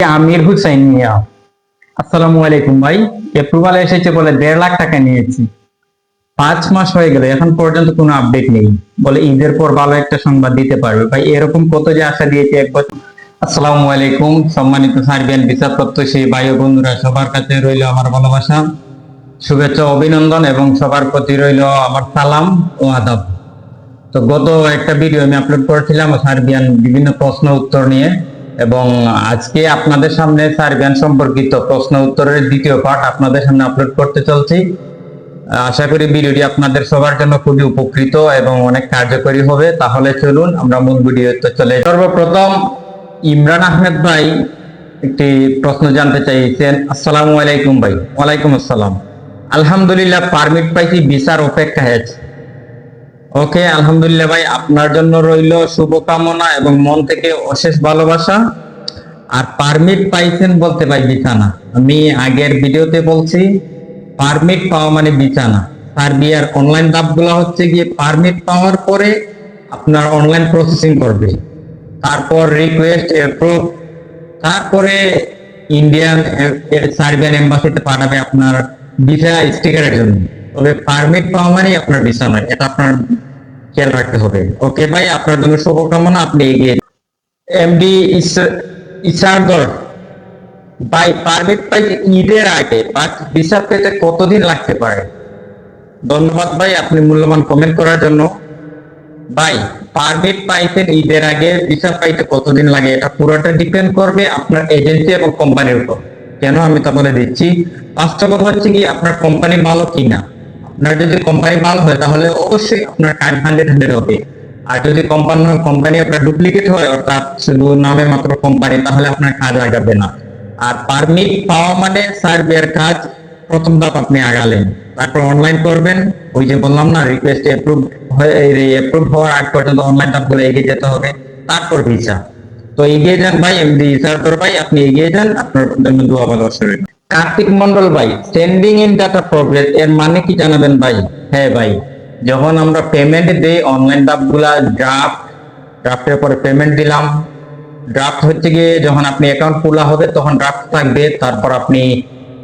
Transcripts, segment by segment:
আমির হুসাইন মিয়া। আসসালামু আলাইকুম ভাই। অ্যাপ্রুভাল এসেছে বলে দেড় লাখ টাকা নিয়েছি। পাঁচ মাস হয়ে গেল, এখন পর্যন্ত কোনো আপডেট নেই। বলে ঈদের পর ভালো একটা সংবাদ দিতে পারবে। ভাই, এরকম কত যে আশা দিয়েছি এক বছর আসসালামু আলাইকুম, সম্মানিত সার্বিয়ান বিচার প্রত্যাশী ভাই ও বন্ধুরা, সবার কাছে রইল আমার ভালোবাসা, শুভেচ্ছা, অভিনন্দন এবং সবার প্রতি রইল আমার সালাম ও আদাব। তো গত একটা ভিডিও আমি আপলোড করেছিলাম সার্বিয়ান বিভিন্ন প্রশ্ন উত্তর নিয়ে। এবং আজকে আপনাদের সামনে সার্বিয়ান সম্পর্কিত প্রশ্ন উত্তরের দ্বিতীয় পার্ট আপনাদের সামনে আপলোড করতে চলছি। আশা করি ভিডিওটি আপনাদের সবার জন্য খুবই উপকৃত এবং অনেক কার্যকরী হবে। তাহলে চলুন আমরা মূল ভিডিওতে চলে সর্বপ্রথম ইমরান আহমেদ ভাই একটি প্রশ্ন জানতে চাইছেন, আসসালামু আলাইকুম ভাই। ওয়ালাইকুম আসসালাম। আলহামদুলিল্লাহ পারমিট পাইছি বিচার অপেক্ষায় আছি। ওকে, আলহামদুলিল্লাহ ভাই, আপনার জন্য রইল শুভকামনা এবং মন থেকে অশেষ ভালোবাসা। আর পারমিট পাইছেন বলতে ভাই বিছানা। আমি আগের ভিডিওতে বলছি পারমিট পাওয়া মানে বিছানা। সার্বিয়ার অনলাইন ধাপগুলো হচ্ছে গিয়ে পারমিট পাওয়ার পরে আপনার অনলাইন প্রসেসিং করবে। তারপর রিকোয়েস্ট অ্যাপ্রুভ তারপরে ইন্ডিয়ান সার্বিয়ান এম্বাসিতে পাঠাবে আপনার ভিসা স্টিকারের জন্য। তবে পারমিট পাওয়া মানে আপনার ভিসা নয় এটা আপনার খেয়াল রাখতে হবে। ওকে ভাই, আপনার জন্য শুভকামনা, আপনি এগিয়ে এমডি ইসারদর ভাই পারমিট পাই ঈদের আগে ভিসা পেতে কতদিন লাগতে পারে? ধন্যবাদ ভাই, আপনি মূল্যবান কমেন্ট করার জন্য। ভাই পারমিট পাইতেন ঈদের আগে ভিসা পাইতে কতদিন লাগে, এটা পুরোটা ডিপেন্ড করবে আপনার এজেন্সি এবং কোম্পানির উপর। কেন আমি তা বলে দিচ্ছি? পাঁচটা কথা হচ্ছে কি, আপনার কোম্পানি ভালো কিনা? আপনার যদি কোম্পানি ভালো হয়, তাহলে অবশ্যই আপনার কাজ হান্ড্রেড হান্ড্রেড হবে। আর যদি কোম্পানি কোম্পানি আপনার ডুপ্লিকেট হয়, অর্থাৎ শুধু নামে মাত্র কোম্পানি তাহলে আপনার কাজ আগাবে না। আর পারমিট পাওয়া মানে সার্ভের কাজ প্রথম ধাপ আপনি আগালেন। তারপর অনলাইন করবেন। ওই যে বললাম না রিকোয়েস্ট অ্যাপ্রুভ হয়ে অ্যাপ্রুভ হওয়ার আগ পর্যন্ত অনলাইন ধাপগুলো এগিয়ে যেতে হবে। তারপর ভিসা তো এগিয়ে যান ভাই, এমডি ইসারদর ভাই আপনি এগিয়ে যান, আপনার জন্য দোয়া রইল কার্তিক মন্ডল ভাই সেন্ডিং ইন ডাটা প্রোগ্রেস এর মানে কি জানাবেন ভাই? হ্যাঁ ভাই, যখন আমরা পেমেন্ট দেই অনলাইন ধাপগুলা ড্রাফট ড্রাফটের পরে পেমেন্ট দিলাম। ড্রাফট হচ্ছে গিয়ে যখন আপনি অ্যাকাউন্ট খোলা হবে, তখন ড্রাফট থাকবে, তারপর আপনি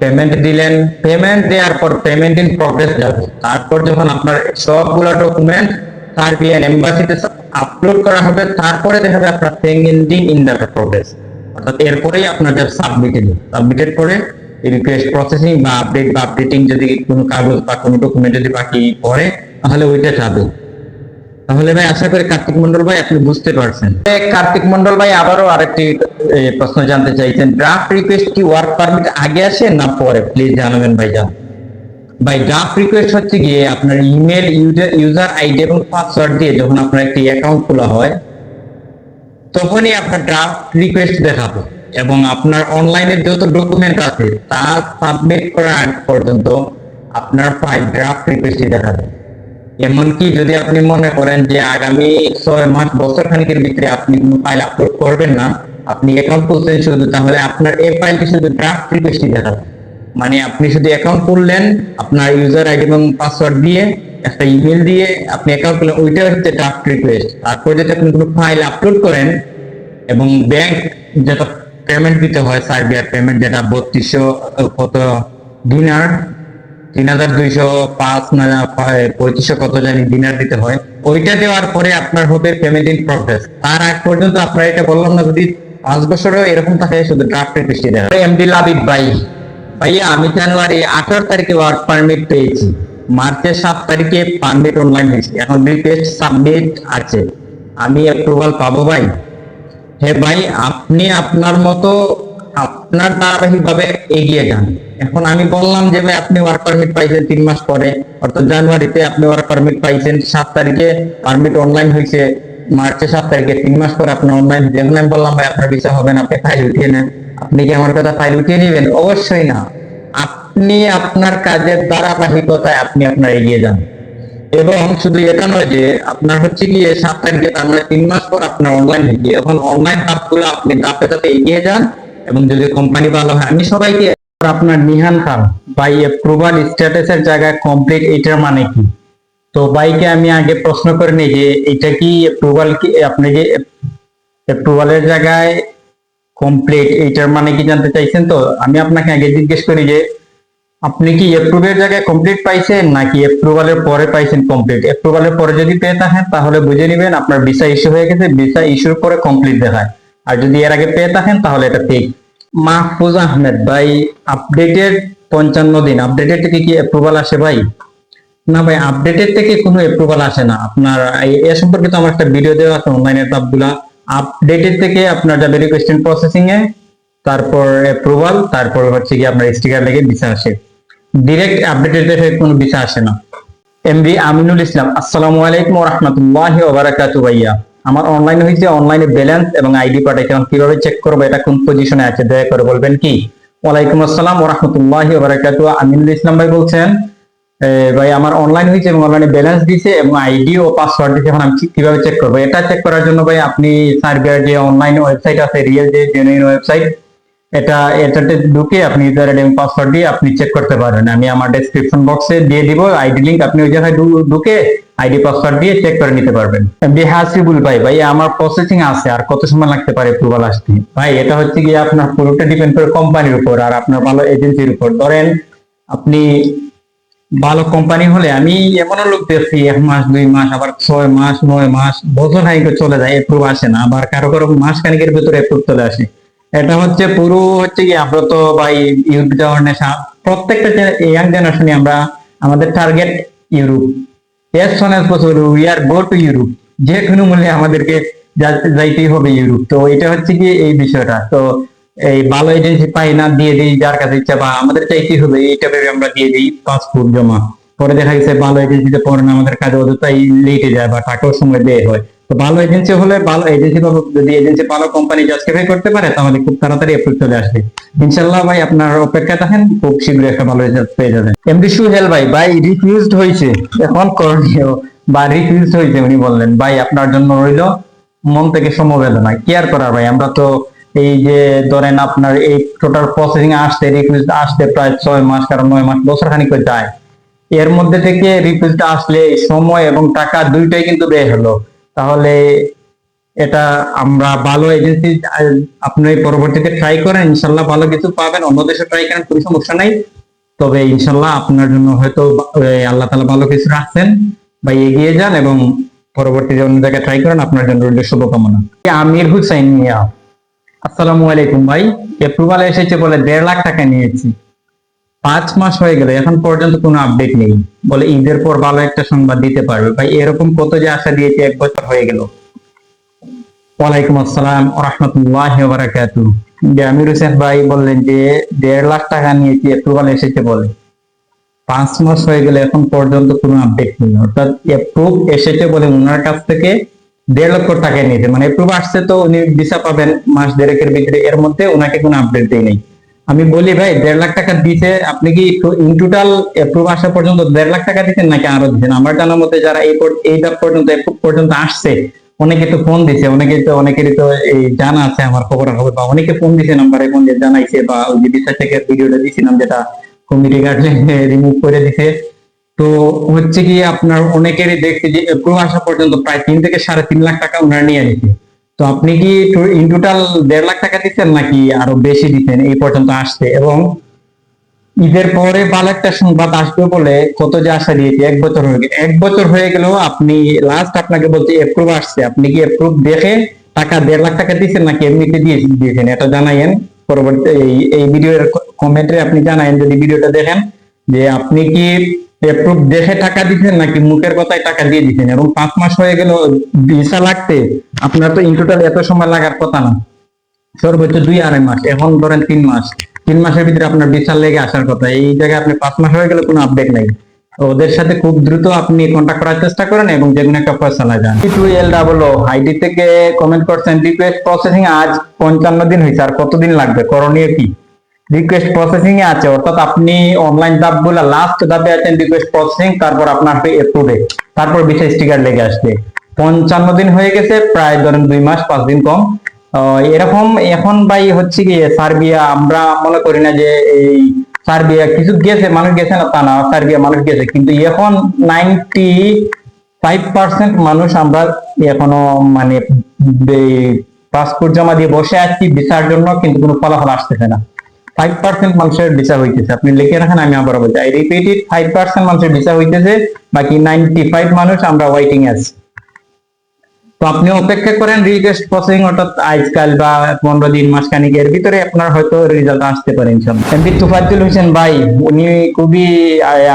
পেমেন্ট দিলেন। পেমেন্ট দেওয়ার পর পেমেন্ট ইন প্রগ্রেস যাবে। তারপর যখন আপনার সবগুলো ডকুমেন্ট সার্বিয়ান এম্বাসিতে আপলোড করা হবে, তারপরে দেখা যাবে আপনার pending in in data progress অর্থাৎ এরপরেই আপনার সাবমিটেড সাবমিটেড করে রিকোয়েস্ট প্রসেসিং বা আপডেট বা আপডেটিং যদি কোনো কাগজ বা কোনো ডকুমেন্ট যদি বাকি পড়ে, তাহলে ওইটা যাবে। তাহলে ভাই, আশা করি কার্তিক মন্ডল ভাই আপনি বুঝতে পারছেন। কার্তিক মন্ডল ভাই, আবারও আরেকটি প্রশ্ন জানতে চাইছেন। ড্রাফট রিকোয়েস্ট কি ওয়ার্ক পারমিট আগে আসে না পরে? প্লিজ জানাবেন ভাই জান ভাই ড্রাফট রিকোয়েস্ট হচ্ছে গিয়ে আপনার ইমেল ইউজার আইডি এবং পাসওয়ার্ড দিয়ে যখন আপনার একটি অ্যাকাউন্ট খোলা হয়, তখনই আপনার ড্রাফট রিকোয়েস্ট দেখাবে। এবং আপনার অনলাইনে যত ডকুমেন্ট আছে, তা সাবমিট করার আগ পর্যন্ত আপনার ফাইল ড্রাফট রিকোয়েস্টই দেখাবে এমনকি যদি আপনি মনে করেন যে আগামী ছয় মাস, বছর খানিকের ভিতরে আপনি কোনো ফাইল আপলোড করবেন না, আপনি অ্যাকাউন্ট খুলছেন শুধু, তাহলে আপনার এই ফাইলটি শুধু ড্রাফট রিকোয়েস্টই দেখাবে মানে আপনি শুধু অ্যাকাউন্ট খুললেন, আপনার ইউজার আইডি এবং পাসওয়ার্ড দিয়ে, একটা ইমেল দিয়ে আপনি অ্যাকাউন্ট খুললেন ওইটা হচ্ছে ড্রাফট রিকোয়েস্ট তারপর যদি আপনি কোনো ফাইল আপলোড করেন, এবং ব্যাংক যেটা পেমেন্ট দিতে হয় সার্বিয়ার পেমেন্ট যেটা বত্রিশশো, কত দিনার তিন হাজার দুইশো পাঁচ না পঁয়ত্রিশশো কত জানি দিনার দিতে হয়। ওইটা দেওয়ার পরে আপনার হবে পেমেন্ট ইন প্রগ্রেস তার আগ পর্যন্ত আপনার এটা বললাম না, যদি পাঁচ বছরেও এরকম থাকে, শুধু ড্রাফটের বৃষ্টি দেয় এমডি লাবিব ভাই। ভাইয়া, আমি জানুয়ারি আঠারো তারিখে ওয়ার্ক পারমিট পেয়েছি। মার্চের সাত তারিখে পারমিট অনলাইন হয়েছে। এখন রিকোয়েস্ট সাবমিট আছে। আমি অ্যাপ্রুভাল পাবো ভাই। হ্যাঁ ভাই, আপনি আপনার মতো আপনার ধারাবাহিক ভাবে এগিয়ে যান। এখন আমি বললাম যে ভাই, আপনি ওয়ার্ক পারমিট পাইছেন তিন মাস পরে, অর্থাৎ জানুয়ারিতে আপনি ওয়ার্ক পারমিট পাইছেন, সাত তারিখে পারমিট অনলাইন হয়েছে মার্চে সাত তারিখে তিন মাস পরে আপনার অনলাইন হয়েছে এখন আমি বললাম, ভাই, আপনার ভিসা হবে না, আপনি ফাইল উঠিয়ে নেন। আপনি কি আমার কথা ফাইল উঠিয়ে নেবেন? অবশ্যই না। আপনি আপনার কাজের ধারাবাহিকতায় আপনি আপনার এগিয়ে যান। এবং শুধু এটা নয় যে আপনার হচ্ছে গিয়ে সাত তারিখে তার মানে তিন মাস পর আপনার অনলাইন হয়ে গিয়ে, এখন অনলাইন ধাপগুলো আপনি ধাপে ধাপে এগিয়ে যান এবং যদি কোম্পানি ভালো হয়, আমি সবাইকে আপনার নিহান খান বাই অ্যাপ্রুভাল স্ট্যাটাসের জায়গায় কমপ্লিট এটার মানে কি? তো বাইকে আমি আগে প্রশ্ন করে নিই যে এটা কি অ্যাপ্রুভাল কি, আপনি যে অ্যাপ্রুভালের জায়গায় কমপ্লিট এইটার মানে কি জানতে চাইছেন তো? আমি আপনাকে আগে জিজ্ঞেস করি যে আপনি কি অ্যাপ্রুভের জায়গায় কমপ্লিট পাইছেন নাকি অ্যাপ্রুভালের পরে পাইছেন কমপ্লিট অ্যাপ্রুভালের পরে যদি পেয়ে থাকেন, তাহলে বুঝে নেবেন আপনার ভিসা ইস্যু হয়ে গেছে ভিসা ইস্যুর পরে কমপ্লিট দেখায়। আর যদি এর আগে পেয়ে থাকেন, তাহলে এটা ঠিক। মাহফুজ আহমেদ, ভাই আপডেটেড পঞ্চান্ন দিন। আপডেটেড থেকে কি অ্যাপ্রুভাল আসে ভাই? না ভাই আপডেটের থেকে কোনো অ্যাপ্রুভাল আসে না। আপনার এ সম্পর্কে তো আমার একটা ভিডিও দেওয়া আছে অনলাইনের সবগুলা আপডেটের থেকে আপনার যাবে রিকোয়েস্টেন্ট প্রসেসিং এ, তারপর অ্যাপ্রুভাল তারপর হচ্ছে কি আপনার স্টিকার লেগে ভিসা আসে। ডিরেক্ট আপডেটের থেকে কোনো ভিসা আসে না। এমবি আমিনুল ইসলাম আসসালামু আলাইকুম রহমতুল্লাহ ওবারাকাতু ভাইয়া। আমার অনলাইন হয়েছে অনলাইনে ব্যালেন্স এবং আইডি পাঠাইছে এখন কীভাবে চেক করব? এটা কোন পজিশনে আছে? দয়া করে বলবেন কি? ওয়ালাইকুম আসসালাম রহমতুল্লাহ ওবারাকাতু আমিনুল ইসলাম ভাই বলছেন ভাই, আমার অনলাইন হয়েছে এবং অনলাইনে ব্যালেন্স দিছে এবং আইডি ও পাসওয়ার্ড দিছে। এখন আমি কীভাবে চেক করব? এটা চেক করার জন্য ভাই, আপনি সার্বিয়ার যে অনলাইন ওয়েবসাইট আছে রিয়েল যে জেনুইন ওয়েবসাইট এটা এটাতে ঢুকে আপনি ইউজার আইডি এবং পাসওয়ার্ড দিয়ে আপনি চেক করতে পারবেন। আমি আমার ডেসক্রিপশন বক্সে দিয়ে দিব আইডি লিংক আপনি ওই জায়গায় ঢুকে আইডি পাসওয়ার্ড দিয়ে চেক করে নিতে পারবেন। বিহাসিবুল ভাই ভাই, আমার প্রসেসিং আছে, আর কত সময় লাগতে পারে অ্যাপ্রুভাল আসতে? ভাই, এটা হচ্ছে গিয়ে আপনার পুরোটা ডিপেন্ড করে কোম্পানির উপর, আর আপনার ভালো এজেন্সির উপর। ধরেন, আপনি ভালো কোম্পানি হলে আমি এমনও লোক দেখছি, এক মাস, দুই মাস, আবার ছয় মাস, নয় মাস, বছর হাইকে চলে যায় এপ্রুভ আসে না। আবার কারও কারও মাস খানিকের ভিতরে এপ্রুভ চলে আসে। এটা হচ্ছে পুরো হচ্ছে কি আমরা তো ভাই ইউথ জেনারেশন প্রত্যেকটা ইয়াং জেনারেশনে আমরা, আমাদের target Europe as soon as possible we are go to Europe যে কোনো মূল্যে আমাদেরকে যাইতেই হবে ইউরোপ তো এটা হচ্ছে কি এই বিষয়টা। তো এই ভালো এজেন্সি পাই না, দিয়ে দিই যার কাছে ইচ্ছা, বা আমাদের চাইতেই হবে, এইটা ভেবে আমরা দিয়ে দিই পাসপোর্ট জমা। পরে দেখা গেছে ভালো এজেন্সিতে পরে না, আমাদের কাজে অযথাই লেটে যায় বা টাকাও সময় দেয় হয়। তো ভালো এজেন্সি হলে ভালো এজেন্সি পাবো যদি এজেন্সি ভালো কোম্পানি জাস্টিফাই করতে পারে, তাহলে খুব তাড়াতাড়ি অ্যাপ্রুভ চলে আসবে। ইনশাল্লাহ ভাই, আপনার অপেক্ষা থাকেন, খুব শীঘ্রই একটা ভালো রেজাল্ট পেয়ে যাবেন। এমডি সুহেল ভাই ভাই রিফিউজড হয়েছে। এখন করণীয় বা রিফিউজড হয়েছে উনি বললেন। ভাই, আপনার জন্য রইল মন থেকে সমবেদনা। কি আর করার ভাই, আমরা তো এই যে ধরেন আপনার এই টোটাল প্রসেসিং আসতে রিফিউজ আসতে প্রায় ছয় মাস, কারণ নয় মাস বছর খানিক যায়। এর মধ্যে থেকে রিফিউজটা আসলে সময় এবং টাকা দুইটাই কিন্তু ব্যয় হলো। তাহলে এটা আমরা ভালো এজেন্সি আপনি পরবর্তীতে ট্রাই করেন, ইনশাল্লাহ ভালো কিছু পাবেন। অন্য দেশে ট্রাই করেন, কোনো সমস্যা নাই। তবে ইনশাল্লাহ আপনার জন্য হয়তো আল্লাহ তালা ভালো কিছু রাখছেন। বা এগিয়ে যান এবং পরবর্তীতে অন্য জায়গায় ট্রাই করেন, আপনার জন্য রইল শুভকামনা। আমির হুসাইন মিয়া। আসসালামু আলাইকুম ভাই। অ্যাপ্রুভাল এসেছে বলে দেড় লাখ টাকা নিয়েছি। পাঁচ মাস হয়ে গেল, এখন পর্যন্ত কোনো আপডেট নেই। বলে ঈদের পর ভালো একটা সংবাদ দিতে পারবে। ভাই, এরকম কত যে আশা দিয়েছি এক বছর হয়ে গেল। ওয়ালাইকুম আসসালাম রহমতুল্লাহ বারাকাতু আমির হোসেন ভাই বললেন যে দেড় লাখ টাকা নিয়েছি অ্যাপ্রুভাল এসেছে বলে। পাঁচ মাস হয়ে গেলে, এখন পর্যন্ত কোনো আপডেট নেই। অর্থাৎ অ্যাপ্রুভ এসেছে বলে ওনার কাছ থেকে দেড় লক্ষ টাকা নিয়েছে। মানে অ্যাপ্রুভ আসছে তো উনি ভিসা পাবেন মাস দেড়েকের ভিতরে। এর মধ্যে ওনাকে কোনো আপডেট দেয় নেই আমি বলি ভাই, দেড় লাখ টাকা দিছে আপনি কি ইন টোটাল অ্যাপ্রুভ আসা পর্যন্ত দেড় লাখ টাকা দিচ্ছেন নাকি আরও দিতেন? আমার জানার মতে যারা এই পর- এই ধাপ পর্যন্ত অ্যাপ্রুভ পর্যন্ত আসছে, অনেকে তো ফোন দিছে, অনেকে তো অনেকেরই তো এই জানা আছে, আমার খবর খবর বা অনেকে ফোন দিছে নাম্বারে ফোন দিয়ে জানাইছে, বা ওই যে ভিসা থেকে ভিডিওটা দিছিলাম যেটা কমিটি গাইডলাইন রিমুভ করে দিছে। তো হচ্ছে কি, আপনার অনেকেরই দেখছি যে অ্যাপ্রুভ আসা পর্যন্ত প্রায় তিন থেকে সাড়ে তিন লাখ টাকা ওনারা নিয়ে নিছে। তো আপনি কি ইন টোটাল দেড় লাখ টাকা দিচ্ছেন নাকি আরও বেশি দিচ্ছেন এই পর্যন্ত আসছে এবং ঈদের পরে ভালো একটা সংবাদ আসবে বলে কত যে আশা দিয়েছে, এক বছর হয়ে গেল এক বছর হয়ে গেল আপনি লাস্ট আপনাকে বলতে অ্যাপ্রুভ আসছে। আপনি কি অ্যাপ্রুভ দেখে টাকা দেড় লাখ টাকা দিয়েছেন নাকি এমনিতে দিয়ে, দিয়েছেন? এটা জানাইয়েন। পরবর্তী এই এই ভিডিওর কমেন্টে আপনি জানাইন যদি ভিডিওটা দেখেন, যে আপনি কি অ্যাপ্রুভ দেখে টাকা দিচ্ছেন নাকি মুখের কথায় টাকা দিয়ে দিচ্ছেন এবং পাঁচ মাস হয়ে গেল, ভিসা লাগতে আপনার তো ইন টোটাল এত সময় লাগার কথা না। সর্বোচ্চ দুই আড়াই মাস, এখন ধরেন তিন মাস। তিন মাসের ভিতরে আপনার বিশাল লেগে আসার কথা। এই জায়গায় আপনি পাঁচ মাস হয়ে গেলে, কোনো আপডেট নাই। ওদের সাথে খুব দ্রুত আপনি কন্ট্যাক্ট করার চেষ্টা করেন এবং যে কোনো একটা ফয়সালা যান এল ডাবল আইডি থেকে কমেন্ট করছেন রিকোয়েস্ট প্রসেসিং আজ পঞ্চান্ন দিন হয়েছে আর কতদিন লাগবে? করণীয় কি? রিকোয়েস্ট প্রসেসিং এ আছে। অর্থাৎ আপনি অনলাইন ধাপগুলো লাস্ট ধাপে আছেন রিকোয়েস্ট প্রসেসিং তারপর আপনার এপ্রুভে তারপর বিশেষ স্টিকার লেগে আসবে। পঞ্চান্ন দিন হয়ে গেছে, প্রায় ধরেন দুই মাস, পাঁচ দিন কম। এরকম এখন ভাই হচ্ছে কি, সার্বিয়া, আমরা মনে করি না যে এই সার্বিয়া কিছু গেছে, মানুষ গেছে না, তা না, সার্বিয়া মানুষ গেছে। কিন্তু এখন নাইনটি ফাইভ পার্সেন্ট মানুষ আমরা এখনও মানে পাসপোর্ট জমা দিয়ে বসে আছি, ভিসার জন্য, কিন্তু কোনো ফলাফল আসতেছে না। ফাইভ পার্সেন্ট মানুষের ভিসা হইতেছে। আপনি লিখে রাখেন, আমি আবার বলছি। I repeat it five percent মানুষের ভিসা হইতেছে, বাকি নাইনটি ফাইভ মানুষ আমরা ওয়েটিং আছি। তো আপনি অপেক্ষা করেন রিকোয়েস্ট প্রসেসিং অর্থাৎ আজকাল বা পনেরো দিন, মাস খানিকের ভিতরে আপনার হয়তো রেজাল্ট আসতে পারে ইনশাল্লাহ এমপি তুফাজ্জুল হোসেন ভাই, উনি খুবই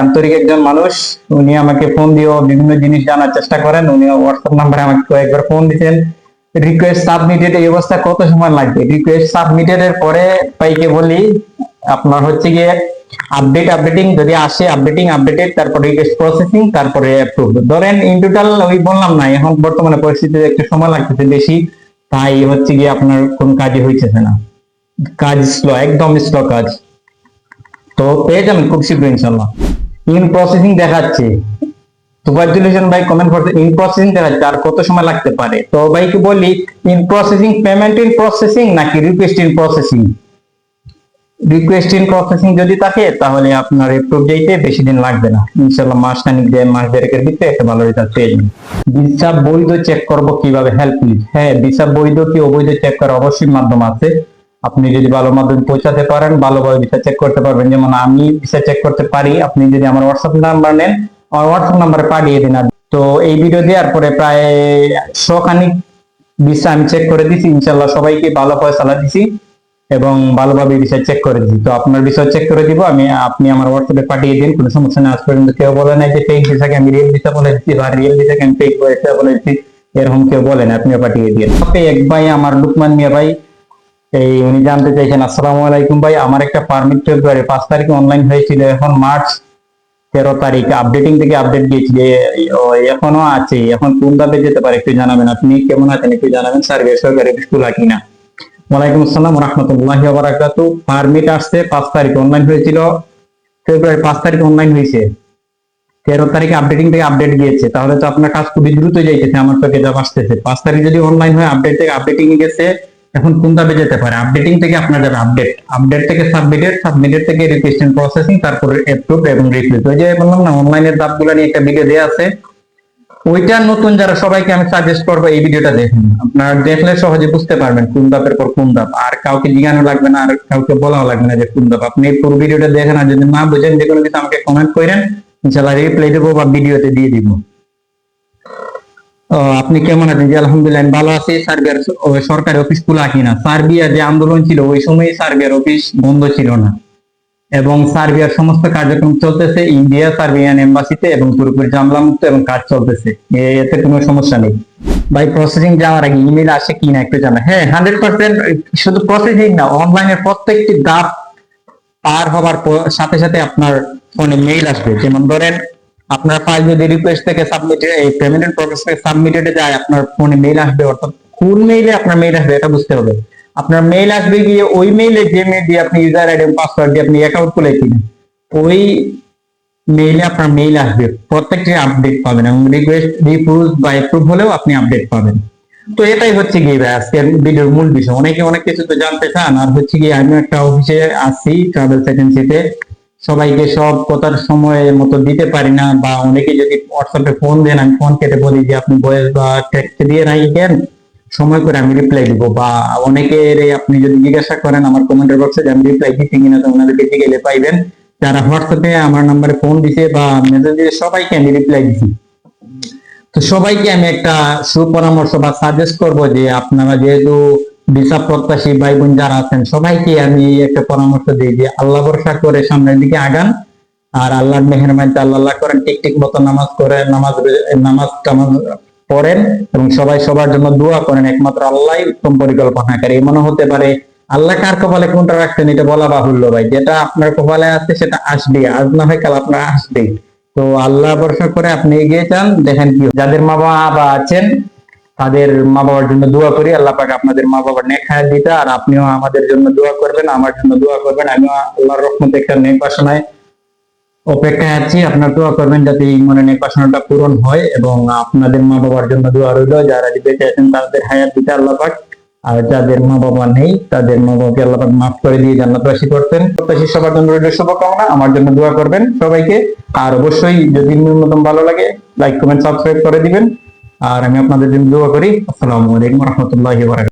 আন্তরিক একজন মানুষ। উনি আমাকে ফোন দিয়েও বিভিন্ন জিনিস জানার চেষ্টা করেন। উনি হোয়াটসঅ্যাপ নাম্বারে আমাকে কয়েকবার ফোন দিতেন রিকোয়েস্ট সাবমিটেড এই অবস্থা কত সময় লাগবে? রিকোয়েস্ট সাবমিটেড এর পরে পাইকে বলি, আপনার হচ্ছে গিয়ে আপডেট আপডেটিং যদি আসে আপডেটিং আপডেটেড তারপরে রিকোয়েস্ট প্রসেসিং তারপরে অ্যাপ্রুভ ধরেন ইন টোটাল ওই বললাম না, এখন বর্তমানে পরিস্থিতিতে একটু সময় লাগতেছে বেশি, তাই হচ্ছে গিয়ে আপনার কোন কাজই হইতেছে না। কাজ স্লো একদম স্লো কাজ। তো পেয়ে যাবেন খুব শীঘ্র ইনশাল্লাহ ইন প্রসেসিং দেখাচ্ছে। হোসেন ভাই কমেন্ট করতে। ইন প্রসেসিং দেখাচ্ছে আর কত সময় লাগতে পারে? তো ভাইকে বলি in processing payment in processing নাকি request in processing request in processing যদি থাকে, তাহলে আপনার এপ্রুভ যাইতে বেশি দিন লাগবে না। ইনশাল্লাহ মাস খানিক যে মাস দেড়েকের ভিতরে একটা ভালো রেজাল্ট পেয়ে যাবেন। ভিসা বৈধ চেক করব কীভাবে? হেল্প প্লিজ হ্যাঁ ভিসা বৈধ কি অবৈধ চেক করার অবশ্যই মাধ্যম আছে। আপনি যদি ভালো মাধ্যমে পৌঁছাতে পারেন, ভালোভাবে ভিসা চেক করতে পারবেন। যেমন আমি ভিসা চেক করতে পারি, আপনি যদি আমার হোয়াটসঅ্যাপ নাম্বার নেন হোয়াটসঅ্যাপ নাম্বারে পাঠিয়ে দিন তো এই ভিডিও দেওয়ার পরে প্রায় শখানিক ভিসা আমি চেক করে দিছি। ইনশাল্লাহ সবাইকে ভালো ফয়সালা দিছি এবং ভালোভাবে বিষয় চেক করে দিচ্ছি তো আপনার বিষয় চেক করে দিব, আমি, আপনি আমার হোয়াটসঅ্যাপে পাঠিয়ে দিন। কোনো সমস্যা নেই, আজ পর্যন্ত কেউ বলে নাই যে ফেক ভিসাকে আমি রিয়েল ভিসা বলে দিচ্ছি বা রিয়েল ভিসাকে আমি ফেক ভিসা বলে দিচ্ছি এরকম কেউ বলেন আপনিও পাঠিয়ে দিন ওকে, এক ভাই আমার লুকমান মিয়া ভাই, এই উনি জানতে চাইছেন, আসসালামু আলাইকুম ভাই, আমার একটা পারমিট ফেব্রুয়ারি পাঁচ তারিখে অনলাইন হয়েছিল, এখন মার্চ তেরো তারিখ। আপডেটিং থেকে আপডেট দিয়েছি যে এখনও আছে। এখন কোন ভাবে যেতে পারে একটু জানাবেন। আপনি কেমন আছেন একটু জানাবেন। স্যার, বেসরকারি স্কুল কিনা? ওয়ালাইকুম আসসালাম রহমতুল্লাহ বারাকাতু পারমিট আসছে পাঁচ তারিখ অনলাইন হয়েছিল। ফেব্রুয়ারি পাঁচ তারিখ অনলাইন হয়েছে। তেরো তারিখে আপডেটিং থেকে আপডেট দিয়েছে তাহলে তো আপনার কাজ খুবই দ্রুত যাইতেছে, আমার তো যা আসতেছে। পাঁচ তারিখ যদি অনলাইন হয় আপডেট থেকে আপডেটিং গেছে। এখন কোন ধাপে যেতে পারে? আপডেটিং থেকে আপনার যাবে আপডেট আপডেট থেকে সাবমিটেড সাবমিটেড থেকে রিকোয়েস্ট প্রসেসিং তারপরে অ্যাপ্রুভ এবং রিপ্লেস ওই যে বললাম না অনলাইনের ধাপগুলো নিয়ে একটা ভিডিও দেওয়া আছে। ওইটা নতুন যারা, সবাইকে আমি সাজেস্ট করব এই ভিডিওটা দেখুন। আপনারা দেখলে সহজে বুঝতে পারবেন কোন ধাপের পর কোন ধাপ। আর কাউকে জিজ্ঞানো লাগবে না, আর কাউকে বলাও লাগবে না যে কোন ধাপ। আপনি পুরো ভিডিওটা দেখেন আর যদি না বুঝেন যে কোনো কিছু আমাকে কমেন্ট করেন। ইনশাল্লাহ রিপ্লাই দেবো বা ভিডিওতে দিয়ে দিব। আপনি কেমন আছেন? জি, আলহামদুলিল্লাহ, আমি ভালো আছি। সার্বিয়ার সরকারি অফিস খোলা কিনা সার্বিয়া যে আন্দোলন ছিল, ওই সময় সার্বিয়ার অফিস বন্ধ ছিল না। এবং সার্বিয়ার সমস্ত কার্যক্রম চলতেছে, ইন্ডিয়া, সার্বিয়ান এম্বাসিতে এবং পুরোপুরি জামলা মুক্ত এবং কাজ চলতেছে। এতে কোনো সমস্যা নেই। ভাই প্রসেসিং যাওয়ার আগে ইমেল আসে কিনা একটু জানা হ্যাঁ হান্ড্রেড পার্সেন্ট শুধু প্রসেসিং না অনলাইনের প্রত্যেকটি ধাপ পার হবার সাথে সাথে আপনার ফোনে মেইল আসবে। যেমন ধরেন আপনার ফাইল যদি রিকোয়েস্ট থেকে সাবমিট এই পেমেন্ট প্রসেস থেকে সাবমিটেড যায়, আপনার ফোনে মেইল আসবে, অর্থাৎ কোন মেইলে আপনার মেইল আসবে, এটা বুঝতে হবে। আপনার মেইল আসবে গিয়ে ওই মেইলে যে মেইল দিয়ে আপনি ইউজার আইডি পাসওয়ার্ড দিয়ে আপনি অ্যাকাউন্ট খুলেছিলেন ওই মেইলে আপনার মেইল আসবে। প্রত্যেকটি আপডেট পাবেন এবং রিকোয়েস্ট রিপ্রুভ বা অ্যাপ্রুভ হলেও আপনি আপডেট পাবেন। তো এটাই হচ্ছে গিয়ে আজকের ভিডিওর মূল বিষয়। অনেকে, অনেক কিছু তো জানতে চান। আর হচ্ছে গিয়ে আমি একটা অফিসে আছি ট্রাভেলস এজেন্সিতে সবাইকে সব কথার সময় মতো দিতে পারি না, বা অনেকে যদি হোয়াটসঅ্যাপে ফোন দেন, আমি ফোন কেটে বলি যে, আপনি ভয়েস বা টেক্সট দিয়ে কেন? সময় করে আমি রিপ্লাই দিব। বা অনেকের আপনি যদি জিজ্ঞাসা করেন, আমার কমেন্টের বক্সে যে, আমি রিপ্লাই দিচ্ছি কিনা তো ওনাদেরকে জিজ্ঞেলে পাইবেন। যারা হোয়াটসঅ্যাপে আমার নাম্বারে ফোন দিছে বা মেসেজ দিয়ে সবাইকে আমি রিপ্লাই দিছি। তো সবাইকে আমি একটা সুপরামর্শ বা সাজেস্ট করব যে, আপনারা যেহেতু ভিসা প্রত্যাশী ভাই বোন যারা আছেন, সবাইকে আমি একটা পরামর্শ দিই যে আল্লাহ ভরসা করে সামনের দিকে আগান। আর আল্লাহর মেহরবানিতে আল্লাহ করেন, ঠিক ঠিক মতো নামাজ করে নামাজ নামাজ টামাজ পড়েন এবং সবাই সবার জন্য দোয়া করেন, একমাত্র আল্লাহ উত্তম পরিকল্পনাকারী এমনও হতে পারে, আল্লাহ কার কপালে কোনটা রাখছেন, এটা বলা বাহুল্য ভাই। যেটা আপনার কপালে আছে, সেটা আসবে আজ না হয় কাল আপনার আসবে তো আল্লাহ ভরসা করে আপনি এগিয়ে যান, দেখেন কি যাদের মা বাবা আছেন তাদের মা বাবার জন্য দোয়া করি, আল্লাহ পাক আপনাদের মা বাবার হায়াত দিতে, আর আপনিও আমাদের জন্য দোয়া করবেন, আমার জন্য দোয়া করবেন, আমিও আল্লাহর রহমতে একটা নেক অপেক্ষায় আছি, আপনার দোয়া করবেন যাতে এই মনে নেক পূরণ হয় এবং আপনাদের মা বাবার জন্য দোয়া রইল, যারা বেঁচে আছেন তাদের হায়াত দিতে আল্লাহ পাক, আর যাদের মা বাবা নেই, তাদের মা বাবাকে আল্লাহ পাক মাফ করে দিয়ে জান্নাতবাসী করতেন। প্রত্যাশী সবার জন্য রইল শুভকামনা, আমার জন্য দোয়া করবেন সবাইকে, আর অবশ্যই যদি ন্যূনতম ভালো লাগে লাইক কমেন্ট সাবস্ক্রাইব করে দিবেন। আর আমি আপনাদের জন্য দোয়া করি। আসসালামু আলাইকুম রহমতুল্লাহি